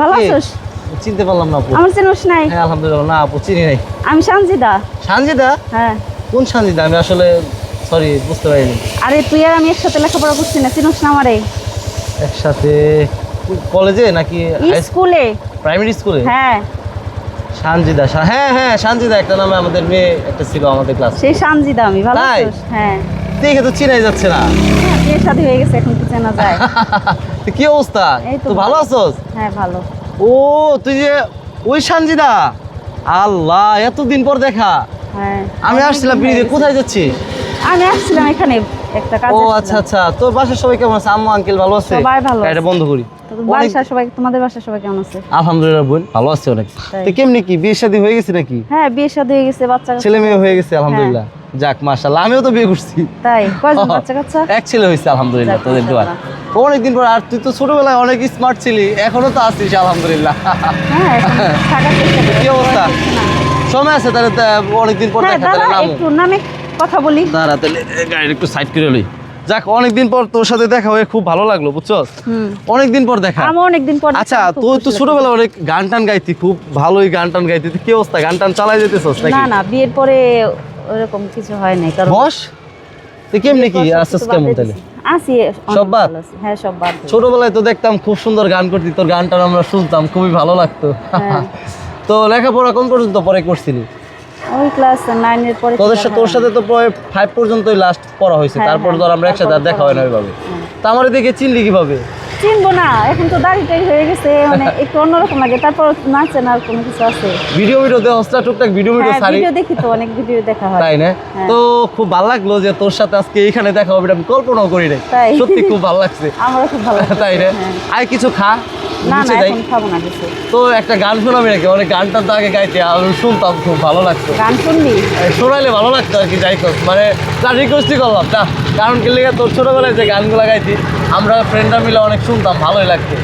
ভালো? আছোস? চিনতে পারলাম না আপু। আমার চেনোস নাই। হ্যাঁ আলহামদুলিল্লাহ না আপু চিনি নাই। আমি সানজিদা। সানজিদা? হ্যাঁ। কোন সানজিদা? আমি আসলে সরি বুঝতে পারিনি। আরে তুই আর আমি একসাথে লেখাপড়া করছি না চিনোস না আমারে। একসাথে কলেজে নাকি স্কুলে। প্রাইমারি স্কুলে? হ্যাঁ। সানজিদা হ্যাঁ হ্যাঁ সানজিদা একটা নামে আমাদের মেয়ে একটা ছিল আমাদের ক্লাস সেই সানজিদা আমি ভালো? হ্যাঁ। দেখে তো চেনাই যাচ্ছে না। হ্যাঁ, বিয়ে হয়ে গেছে এখন কি চেনা যায়। কি অবস্থা? ভালো। আছোস? হ্যাঁ ভালো। ও তুই যে ওই সানজিদা? আল্লাহ এতদিন পর দেখা। হ্যাঁ। আমি আসছিলাম কোথায় যাচ্ছি আমি আসছিলাম এখানে একটা কাজ ও আচ্ছা আচ্ছা। তোর বাসার সবাই কেমন আছে? আম্মু আঙ্কেল ভালো আছে? সবাই ভালো এটা বন্ধ করি। বাসার সবাই তোমাদের বাসার সবাই কেমন আছে? আলহামদুলিল্লাহ বোন ভালো আছে অনেক। তো কেমনি কি বিয়ে শাদী হয়ে গেছে নাকি? হ্যাঁ বিয়ে শাদী হয়ে গেছে বাচ্চা ছেলে মেয়ে হয়ে গেছে আলহামদুলিল্লাহ। যাক মাশাআল্লাহ আমিও তো বিয়ে করছি। তাই কয়জন বাচ্চা কাচ্চা? এক ছেলে হয়েছে আলহামদুলিল্লাহ তোদের দোয়া। অনেকদিন পর আর তুই তো ছোটবেলায় অনেক স্মার্ট ছিলি এখনও তো আছিস আলহামদুলিল্লাহ। হ্যাঁ। কি অবস্থা? সময় আছে তাহলে অনেকদিন পর দেখা তাহলে দাদা একটু নামে কথা বলি। দাঁড়া তাহলে গাড়ি একটু সাইড করে লই। যাক অনেকদিন পর তোর সাথে দেখা হয়ে খুব ভালো লাগল বুঝছস অনেকদিন পর দেখা। আমি অনেকদিন পর আচ্ছা তুই তো ছোটবেলা অনেক গান টান গাইতি খুব ভালোই গান টান গাইতি কি অবস্থা? গান টান চালাই যেতেছস নাকি? না না বিয়ের পরে ওরকম কিছু হয় নাই কারণ বস? তুই কেমনি কি সবকিছু কেমন তাহলে? দিয়েছি। সব বাদ? হ্যাঁ সব বাদ ছোটবেলায় তো দেখতাম খুব সুন্দর গান করতি তোর গানটা আমরা শুনতাম খুবই ভালো লাগতো। হ্যাঁ। তো লেখাপড়া কোন পর্যন্ত পরে করছিলি? ওই ক্লাস নাইনের পরে তোদের সাথে তোর সাথে তো প্রায় ফাইভ পর্যন্তই লাস্ট পড়া হয়েছে। হ্যাঁ, তারপর হ্যাঁ, ধর আমরা একসাথে আর দেখা হয় না ওইভাবে। হ্যাঁ। তা আমার দেখে চিনলি কীভাবে? চিনবো না এখন তো হয়ে গেছে মানে একটু অন্যরকম লাগে। তারপর নাচে না আর কোনো কিছু আছে? ভিডিও ভিডিও হস্তা টুকটাক ভিডিও ভিডিও সারি। ভিডিও দেখি তো অনেক ভিডিও দেখা হয়। তাই না। তো খুব ভালো লাগল যে তোর সাথে আজকে এখানে দেখা হবে আমি কল্পনাও করি নাই। সত্যি খুব ভালো লাগছে। আমারও খুব ভালো তাই না। আর কিছু খা? না না এখন খাব না কিছু। তো একটা গান শোনাবি নাকি? অনেক গানটা তো আগে গাইতে আমি শুনতাম খুব ভালো লাগতো। গান শুনবি? শোনাইলে ভালো লাগতো আর কি যাই হোক। মানে তার রিকোয়েস্টই করলাম না কারণ কি লেগে তোর ছোটবেলায় যে গানগুলো গাইতি আমরা ফ্রেন্ডরা মিলে অনেক শুনতাম ভালোই লাগতো।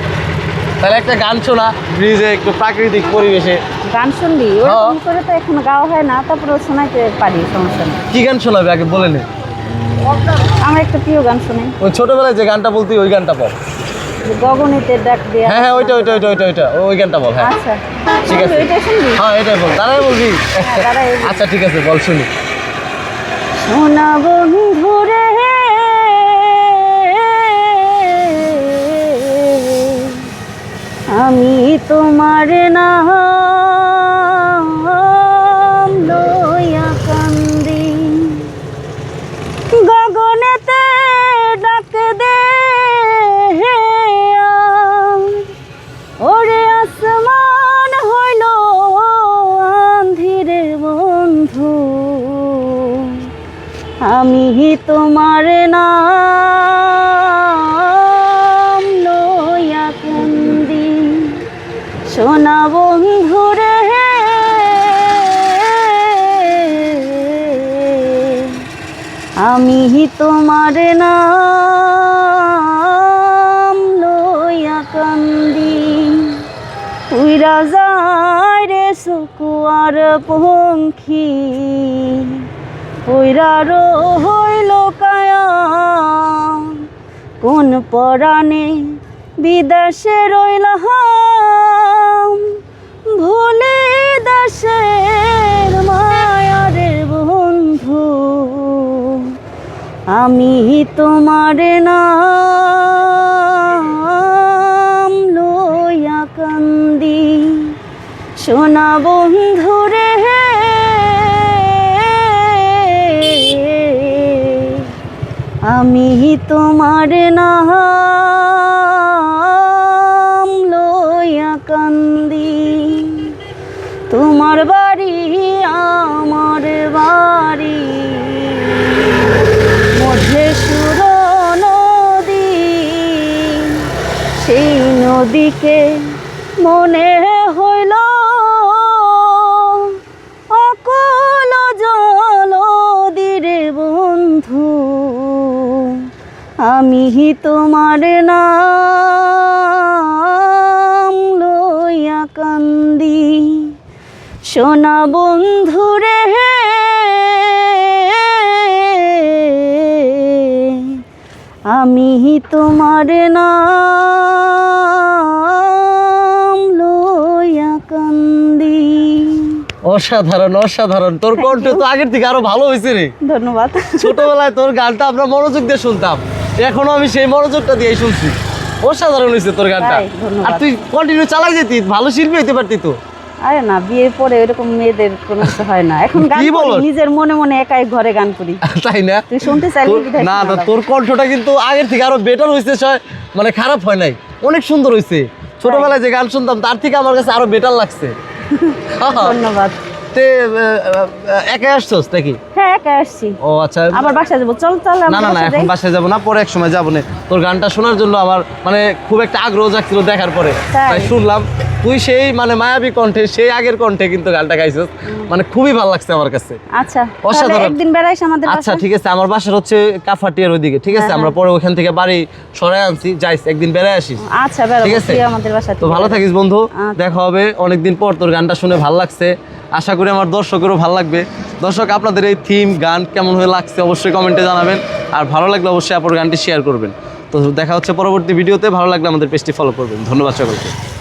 তাহলে একটা গান শোনা ব্রিজে একটু প্রাকৃতিক পরিবেশে। গান শুনবি? হ্যাঁ। ওরকম করে তো এখনও গাওয়া হয় না তারপরে শোনাইতে পারি সমস্যা নেই। কি গান শোনাবে আগে বলে নে। আমার একটা প্রিয় গান শুনে ওই ছোটবেলায় যে গানটা বলতি ওই গানটা যে গগনেতে ডাক দেয়া হ্যাঁ হ্যাঁ ওইটা ওইটা ওইটা ওইটা ওইটা ওই গানটা বল হ্যাঁ। আচ্ছা। ঠিক আছে। ওইটা শুনবি? হ্যাঁ এটাই বল দাঁড়াই বলবি? দাঁড়াই বলবি। আচ্ছা ঠিক আছে বল শুনি। সোনা বন্ধু রে। আমি তোমার নাম আমি তোমার নাম লইয়া কান্দি সোনা বন্ধু রে। আমি তোমার নাম লইয়া কান্দি উইরা রে শুকুয়ার পঙ্খী। উইরা রইল কায়া কোন পরাণে বিদেশে রইলাম। ভুলে দেশের মায়ারে বন্ধু। আমি তোমার নাম লইয়া কান্দি। সোনা বন্ধু আমি তোমার নাম লইয়া কান্দি। তোমার বাড়ি আমার বাড়ি। মধ্যে সুর নদী, সেই নদীকে মনে হইল আমি তোমার নাম লইয়া কান্দি। সোনা বন্ধুরে হে আমি তোমার নাম লইয়া কান্দি। অসাধারণ অসাধারণ। তোর কণ্ঠ তো আগের থেকে আরও ভালো হয়েছে রে। ধন্যবাদ। ছোটবেলায় তোর গানটা আমরা মনোযোগ দিয়ে শুনতাম। এখনও আমি সেই মনোযোগটা দিয়ে শুনছি। অসাধারণ হয়েছে তোর গানটা। আর তুই কন্টিনিউ চালাই যেতি ভালো শিল্পী হতে পারতি তো। আরে না বিয়ের পরে এরকম মেয়েদের কোনো কিছু হয় না। এখন গান? নিজের মনে মনে একাই ঘরে গান করি। তাই না? তুই শুনতে চাইলে না না তোর কণ্ঠটা কিন্তু আগের থেকে আরও বেটার হয়েছে মানে খারাপ হয় নাই। অনেক সুন্দর হয়েছে ছোটবেলায় যে গান শুনতাম তার থেকে আমার কাছে আরও বেটার লাগছে। ধন্যবাদ। তে একাই আসছোস নাকি? হ্যাঁ একাই আসছি। ও আচ্ছা। আবার বাসায় যাব। চল চল না আমরা না না এখন বাসায় যাব না পরে এক সময় যাব না। তোর গানটা শোনার জন্য আমার মানে খুব একটা আগ্রহ জাগছিল দেখার পরে। তাই? শুনলাম তুই সেই মানে মায়াবী কণ্ঠে সেই আগের কণ্ঠে কিন্তু গানটা গাইছিস। মানে খুবই ভালো লাগছে আমার কাছে। আচ্ছা অসাধারণ। একদিন বেড়াইস আমাদের আচ্ছা ঠিক আছে আমার বাসার হচ্ছে কাফাটিয়ার ওইদিকে ঠিক আছে? হ্যাঁ, আমরা পরে ওখান থেকে বাড়ি সরাই আনছি যাইস একদিন বেড়ায় আসিস। আচ্ছা ঠিক আছে? আমাদের তো ভালো থাকিস বন্ধু। আচ্ছা। দেখা হবে অনেকদিন পর তোর গানটা শুনে ভালো লাগছে। আশা করি আমার দর্শকেরও ভালো লাগবে। দর্শক, আপনাদের এই থিম গান কেমন হয়ে লাগছে অবশ্যই কমেন্টে জানাবেন। আর ভালো লাগলে অবশ্যই আপনার গানটি শেয়ার করবেন। তো দেখা হচ্ছে পরবর্তী ভিডিওতে ভালো লাগলে আমাদের পেজটি ফলো করবেন। ধন্যবাদ সকলকে।